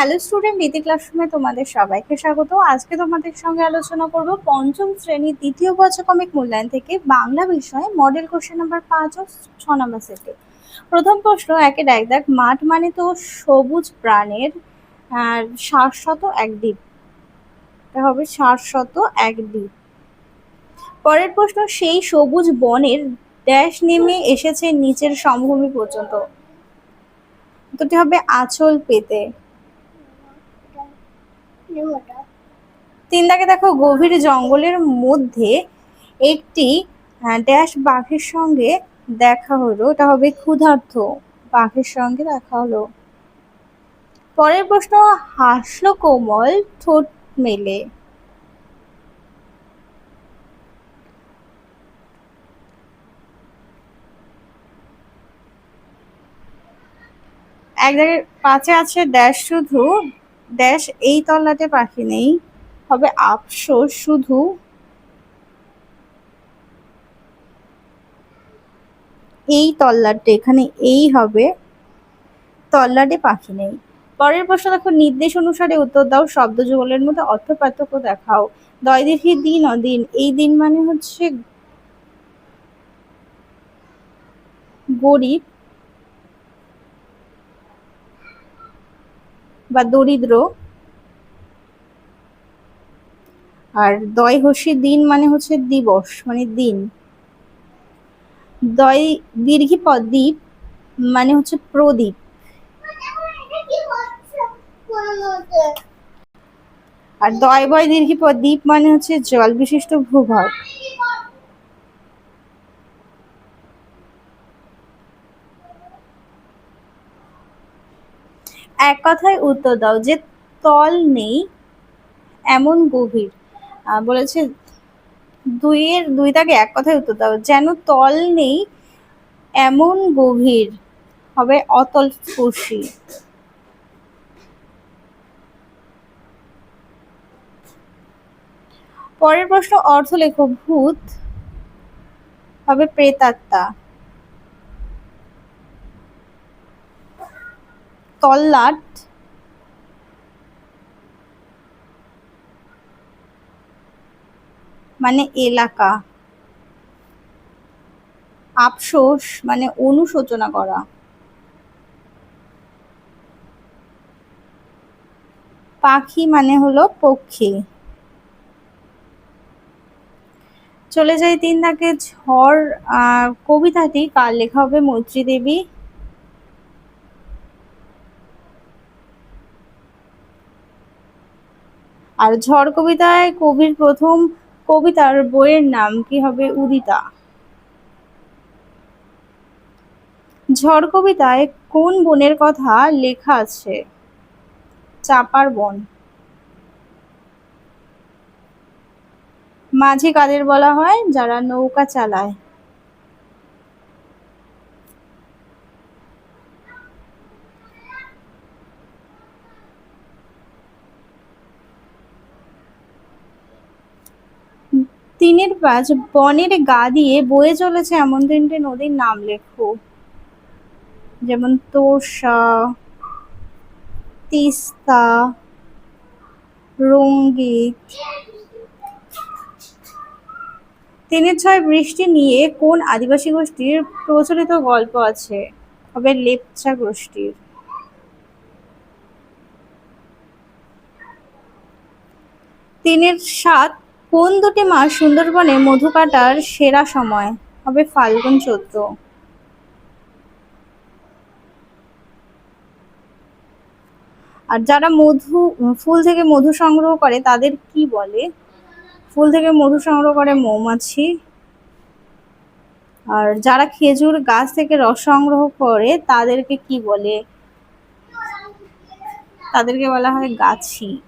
Hello student ইতি ক্লাসরুমে তোমাদের সবাইকে স্বাগত। আজকে তোমাদের সঙ্গে আলোচনা করব পঞ্চম শ্রেণির দ্বিতীয় পর্যায়ক্রমিক মূল্যায়ন থেকে বাংলা বিষয়ে মডেল কোশ্চেন নাম্বার পাঁচ ও ছ নাম্বার সেটে প্রথম প্রশ্ন, একে এক দেখ, মাঠ মানে তো সবুজ প্রাণের শাশ্বত এক দ্বীপ। এটা হবে শাশ্বত এক দ্বীপ। পরের প্রশ্ন, সেই সবুজ বনের ড্যাশ নেমে এসেছে নিচের সমভূমি পর্যন্ত। উত্তরটি হবে আঁচল পেতে। তিন দাগে দেখো গভীর জঙ্গলের মধ্যে একটি ড্যাশ বাঘের সঙ্গে দেখা হলো। এটা হবে ক্ষুধার্থ বাঘের সঙ্গে দেখা হলো। পরের প্রশ্ন, হাসলো কোমল ঠোঁট মেলে। এক জায়গায় পাঁচে আছে ড্যাশ শুধু ড্যাশ এই তল্লাটে পাখি নেই, হবে আফসোস শুধু। এই তল্লাটে, এখানে এই হবে তল্লাটে পাখি নেই। পরের প্রশ্ন দেখো, নির্দেশ অনুসারে উত্তর দাও, শব্দ যুগলের মধ্যে অর্থ পার্থক্য দেখাও। দয় দেখি দিন অদিন, এই দিন মানে হচ্ছে গরিব বা দরিদ্র। আর দয় হসি দিন মানে হচ্ছে দিবস মানে দিন। দয় দীর্ঘি দ্বীপ মানে হচ্ছে প্রদীপ। আর দয় বয় দীর্ঘি দ্বীপ মানে হচ্ছে জল বিশিষ্ট ভূভাগ। এক কথায় উত্তর দাও যে তল নেই এমন গভীর। বলেছে, দুইয়ের দুই তাকে এক কথায় উত্তর দাও, যেন তল নেই এমন গভীর হবে অতল স্পর্শী পরের প্রশ্ন অর্থ লেখো ভূত হবে প্রেতাত্মা। তল্লাট? মানে এলাকা। আফসোস মানে অনুশোচনা করা। পাখি মানে হলো পক্ষী। চলে যাই তিন থাকে ঝড়, আহ, কবিতাটি। কার লেখা হবে মৈত্রী দেবী? আর ঝড় কবিতায় কবির প্রথম কবিতার বইয়ের নাম কি হবে উদিতা? ঝড় কবিতায় কোন বনের কথা লেখা আছে? চাপার বন। মাঝি কাদের বলা হয়? যারা নৌকা চালায়। তিনের পাঁচ বনের গা দিয়ে বয়ে চলেছে এমন তিনটে নদীর নাম লেখো। যেমন তোরসা, তিস্তা, রঙ্গিত। তিনের ছয় বৃষ্টি নিয়ে কোন আদিবাসী গোষ্ঠীর প্রচলিত গল্প আছে? হবে লেপচা গোষ্ঠীর। তিনের সাত কোন দুটি মাস সুন্দরবনে মধু কাটার সেরা সময়? হবে ফাল্গুন চৈত্র। আর যারা মধু, ফুল থেকে মধু সংগ্রহ করে, তাদের কি বলে? ফুল থেকে মধু সংগ্রহ করে মৌমাছি। আর যারা খেজুর গাছ থেকে রস সংগ্রহ করে, তাদেরকে কি বলে? তাদেরকে বলা হয় গাছি।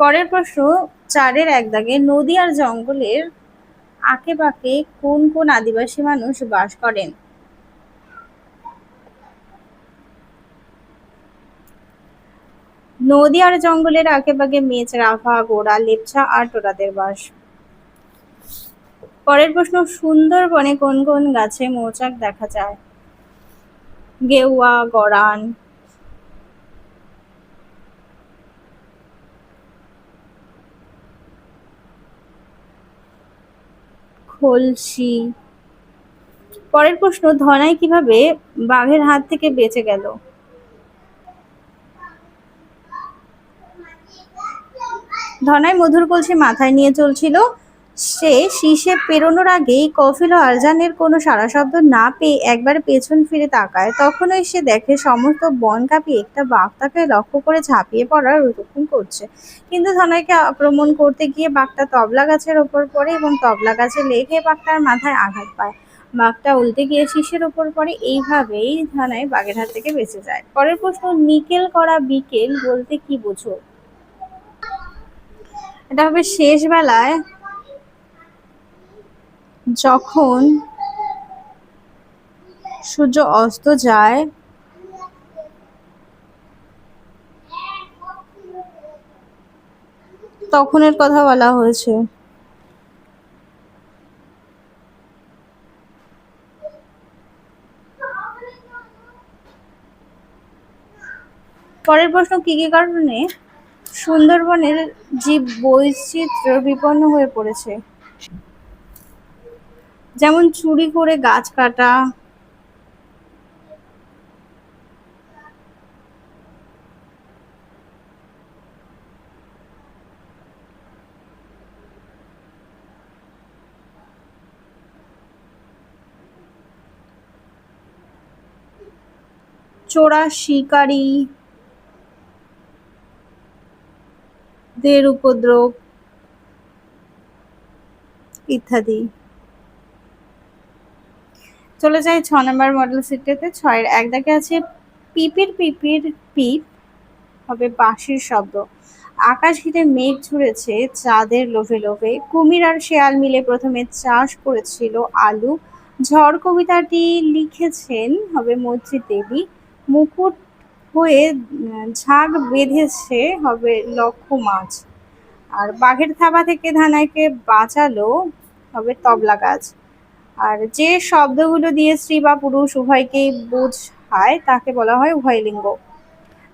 পরের প্রশ্ন চারের এক দাগে নদী আর জঙ্গলের আঁকে কোন কোন আদিবাসী মানুষ বাস করেন? নদী আর জঙ্গলের আঁকেবাগে মেচ, রাভা, গোড়া, লেপচা আর টোটাদের বাস। পরের প্রশ্ন, সুন্দরবনে কোন কোন গাছে মৌচাক দেখা যায়? গেউয়া গড়ান খলসি। পরের প্রশ্ন, ধনাই কীভাবে বাঘের হাত থেকে বেঁচে গেল? ধনাই মধুর কলসি মাথায় নিয়ে চলছিল। সে শীষে পেরোনোর আগেই কফিল আরজানের কোনো সারা শব্দ না পেয়ে একবার পেছন ফিরে তাকায়। তখনই সে দেখে সমস্ত বন কাঁপিয়ে একটা বাঘ তাকে লক্ষ্য করে ঝাঁপিয়ে পড়ার রুদুক্ষণ করছে। কিন্তু ধনাইকে আক্রমণ করতে গিয়ে বাঘটা তবলা গাছের ওপর পড়ে এবং তবলা গাছে লেগে বাঘটার মাথায় আঘাত পায়। বাঘটা উল্টে গিয়ে শীষের ওপর পড়ে, এইভাবেই ধনাই বাঘের হাত থেকে বেঁচে যায়। পরের প্রশ্ন, নিকেল করা বিকেল বলতে কি বোঝো? এটা হবে শেষ বেলায় যখন সূর্য অস্ত যায় তখনের কথা বলা হয়েছে। পরের প্রশ্ন, কি কি কারণে সুন্দরবনের জীব বৈচিত্র্য বিপন্ন হয়ে পড়েছে? যেমন চুরি করে গাছ কাটা। চোরা শিকারী দের উপদ্রব ইত্যাদি। চলে যাই ছ নম্বর মডেল সিটটাতে ছয়ের এক দাগে আছে পিপির পিপির পিপ, হবে বাঁশির শব্দ। আকাশ ঘিরে মেঘ ঝুড়েছে চাঁদের লোভে লোভে। কুমির আর শেয়াল মিলে প্রথমে চাষ করেছিল আলু। ঝড় কবিতাটি লিখেছেন, হবে মৈত্রী দেবী। মুকুট হয়ে ঝাঁক বেঁধেছে, হবে লক্ষ মাছ। আর বাঘের থাবা থেকে ধানাইকে বাঁচালো, হবে তবলা গাছ। আর যে শব্দগুলো দিয়ে স্ত্রী বা পুরুষ উভয়কেই বোঝায়, তাকে বলা হয় উভয়লিঙ্গ।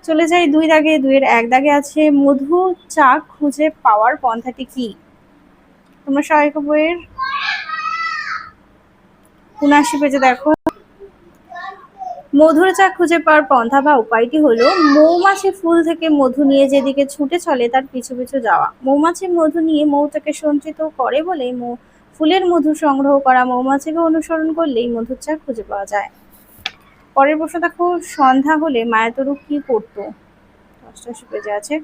চলে যাই দুই দাগে, দুইয়ের এক দাগে আছে, মধু চাক খুঁজে পাওয়ার পন্থাটি কি? তোমরা সহায়ক বইয়ের উনাশি পেজে দেখো। মধুর চা খুঁজে পাওয়ার পন্থা বা উপায়টি হলো, মৌমাছি ফুল থেকে মধু নিয়ে যেদিকে ছুটে চলে, তার পিছু পিছু যাওয়া। মৌমাছি মধু নিয়ে মৌটাকে সঞ্চিত করে বলে ফুলের মধু সংগ্রহ করা মৌমাছিকে অনুসরণ করলেই মধুর চা খুঁজে পাওয়া যায়। পরের প্রশ্ন, দেখো, সন্ধ্যা হলে মায়াতরু কি করতো আছে।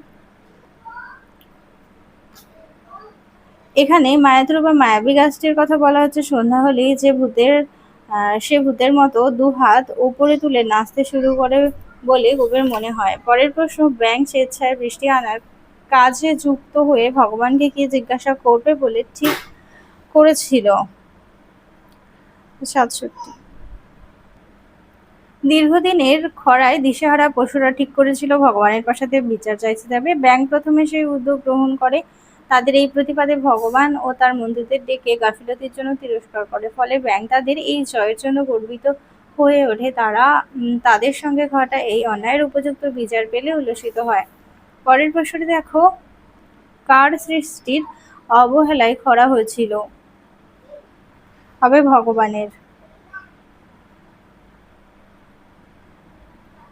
এখানে মায়াতরু বা মায়াবী গাছটির কথা বলা হচ্ছে, সন্ধ্যা হলেই যে ভূতের সে ভূতের মতো দু হাত ওপরে তুলে নাচতে শুরু করে বলে গোবের মনে হয়। পরের প্রশ্ন ব্যাংক স্বেচ্ছায় বৃষ্টি আনার কাজে যুক্ত হয়ে ভগবানকে কি জিজ্ঞাসা করবে বলে ঠিক করেছিল। সাতষট্টি। দীর্ঘদিনের খরায় দিশেহারা পশুরা ঠিক করেছিল, ভগবানের পাশাতে বিচার চাইতে যাবে। ব্যাংক প্রথমে সেই উদ্যোগ গ্রহণ করে, তাদের এই প্রতিবাদে ভগবান ও তার মন্দিরদের ডেকে গাফিলতির জন্য তিরস্কার করে। ফলে ব্যাংক তাদের এই জয়ের জন্য গর্বিত হয়ে ওঠে। তারা তাদের সঙ্গে ঘটা এই অন্যায়ের উপযুক্ত বিচার পেলে উল্লসিত হয়। পরের প্রশ্নটি দেখো, কার সৃষ্টির অবহেলায় খরা হয়েছিল। হবে ভগবানের?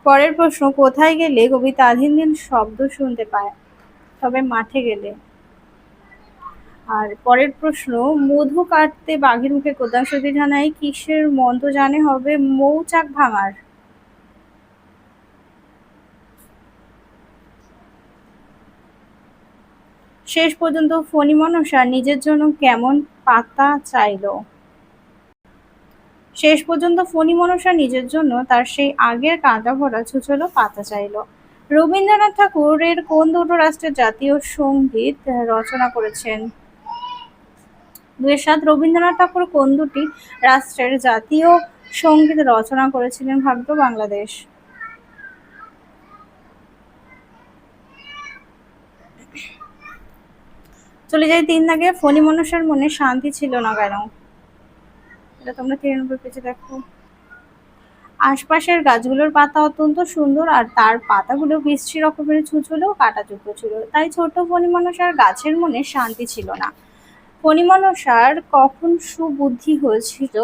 পরের প্রশ্ন, কোথায় গেলে কবি তাধীন দিন শব্দ শুনতে পায়? তবে মাঠে গেলে। আর পরের প্রশ্ন, মধু কাটতে বাঘের মুখে কোদাসতী জানাই কিসের মন্ত্র জানে হবে মৌচাক ভাঙার? শেষ পর্যন্ত ফণি মনসা নিজের জন্য কেমন পাতা চাইল? শেষ পর্যন্ত ফণী মনসা নিজের জন্য তার সেই আগের কাঁটা ভরা ছুচলো, পাতা চাইল। রবীন্দ্রনাথ ঠাকুরের কোন দুটো রাষ্ট্রের জাতীয় সংগীত রচনা করেছেন? দুয়ের সাত, রবীন্দ্রনাথ ঠাকুর কোন দুটি রাষ্ট্রের জাতীয় সংগীত রচনা করেছিলেন ভাগ্য বাংলাদেশ? চলে যাই তিন দাগে, ফণী মনসার মনে শান্তি ছিল না কেন? এটা তোমরা তিরানব্বই পেজে দেখো। আশপাশের গাছগুলোর পাতা অত্যন্ত সুন্দর আর তার পাতাগুলো বিশ্রী রকমের ছুঁচলো কাটাযুক্ত ছিল। তাই ছোট ফণিমানসার গাছের মনে শান্তি ছিল না। ফণিমানসার কখন সুবুদ্ধি হয়েছিল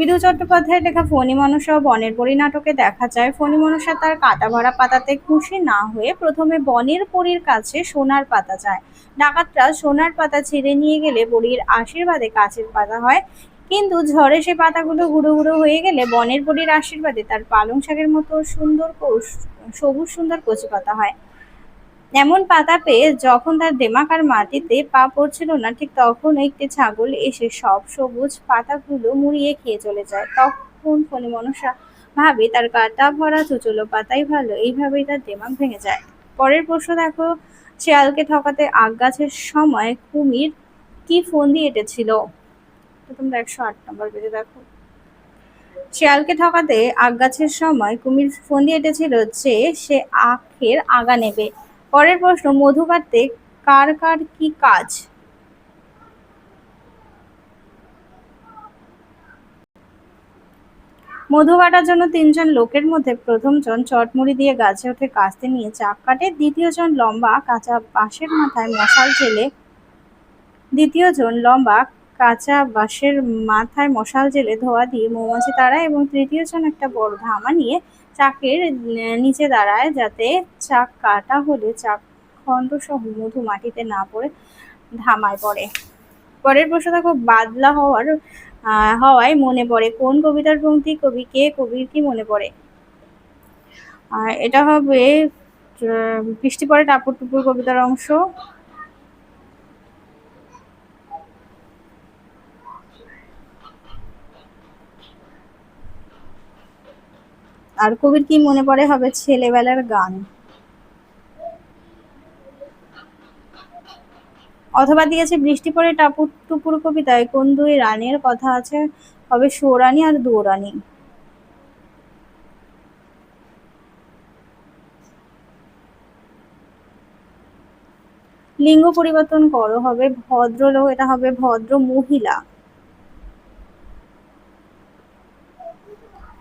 বিধু চট্টোপাধ্যায়ের লেখা ফণি মনসা ও বনের পরী নাটকে দেখা যায়, ফণি মনসা তার কাটা ভরা পাতাতে খুশি না হয়ে প্রথমে বনের পরীর কাছে সোনার পাতা চায়। ডাকাতরা সোনার পাতা ছিঁড়ে নিয়ে গেলে পরীর আশীর্বাদে কাছের পাতা হয়। কিন্তু ঝড়ে সে পাতাগুলো গুঁড়ো গুঁড়ো হয়ে গেলে বনের পরীর আশীর্বাদে তার পালং শাকের মতো সুন্দর সবুজ সুন্দর কচি পাতা হয়। এমন পাতা পেয়ে যখন তার দেমাকার মাটিতে পা পড়ছিল না, ঠিক তখন একটি ছাগল এসে সব সবুজ পাতাগুলো মুড়িয়ে খেয়ে চলে যায়। তখন ফণি মনসা ভাবে, তার কাটা ভরা চুচলো পাতাই ভালো, এইভাবেই তার দেমাক ভেঙে যায়। পরের প্রশ্ন, দেখো, শেয়ালকে ঠকাতে আগ গাছের সময় কুমির কি ফন্দি এঁটেছিল? তোমরা একশো আট নম্বর পেজে দেখো। শেয়ালকে ঠকাতে আগ গাছের সময় কুমির ফন্দি এঁটেছিল যে সে আখের আগা নেবে। পরের প্রশ্ন, মধু কাটতে কার কার কি কাজ? মধু কাটার জন্য তিনজন লোকের মধ্যে প্রথম জন চটমুড়ি দিয়ে গাছে উঠে কাস্তে নিয়ে চাক কাটে দ্বিতীয় জন লম্বা কাঁচা বাঁশের মাথায় মশাল জেলে দ্বিতীয় জন লম্বা কাঁচা বাঁশের মাথায় মশাল জেলে ধোয়া দিয়ে মৌমাছি তারা এবং তৃতীয় জন একটা বড় ধামা নিয়ে চাকের নিচে দাঁড়ায় যাতে চাক কাটা হলে চাক খণ্ড সহ মধু মাটিতে না পড়ে ধামায় পড়ে। পরের প্রশ্ন দেখো, বাদলা হওয়ার হওয়ায় মনে পড়ে। কোন কবিতার পঙ্ক্তি, কবি কে, কবির কি মনে পড়ে? এটা হবে বৃষ্টি পরে টাপুর টুপুর কবিতার অংশ। আর কবির কি মনে পড়ে হবে ছেলেবেলার গান? অথবা দিয়েছে, বৃষ্টি পড়ে টাপুর টুপুর কবিতায়, কোন দুই রানের কথা আছে? হবে সোরানি আর দৌরানি লিঙ্গ পরিবর্তন করো, হবে ভদ্রলোক, এটা হবে ভদ্র মহিলা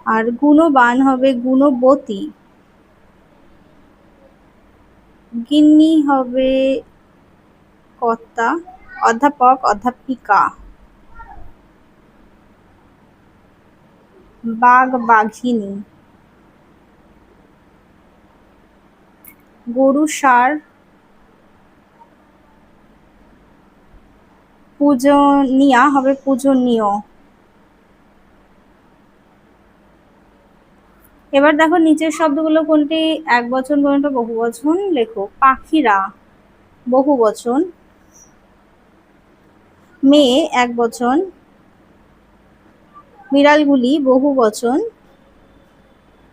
আর গুণবান হবে গুণবতী গিন্নি হবে কর্তা, অধ্যাপক, অধ্যাপিকা। বাঘ বাঘিনী। গরু সার পূজনীয়া হবে পূজনীয়। এবার দেখো নিচের শব্দগুলো কোনটি? এক বচন কোনটা বহু বচন লেখো। পাখিরা, বহু বচন। মেয়ে, এক বচন। বিড়ালগুলি, বহু বচন।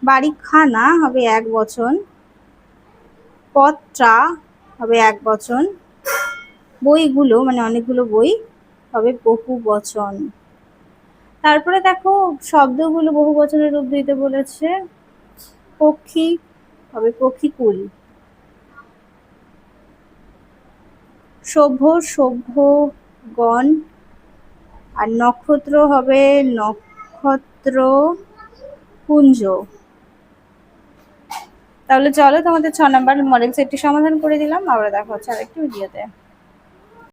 বাড়িখানা হবে এক বচন। পত্রা হবে এক বচন। বইগুলো মানে অনেকগুলো বই, হবে বহু বচন। তারপরে দেখো শব্দগুলো বহু বচনের রূপ দিতে বলেছে। পক্ষী হবে পক্ষী পক্ষীকুল সভ্য, সভ্যগণ, আর নক্ষত্র হবে নক্ষত্র পুঞ্জ তাহলে চলো তোমাদের ছ নম্বর মডেল সেটটি সমাধান করে দিলাম, আবার দেখা হচ্ছে আরেকটি ভিডিওতে।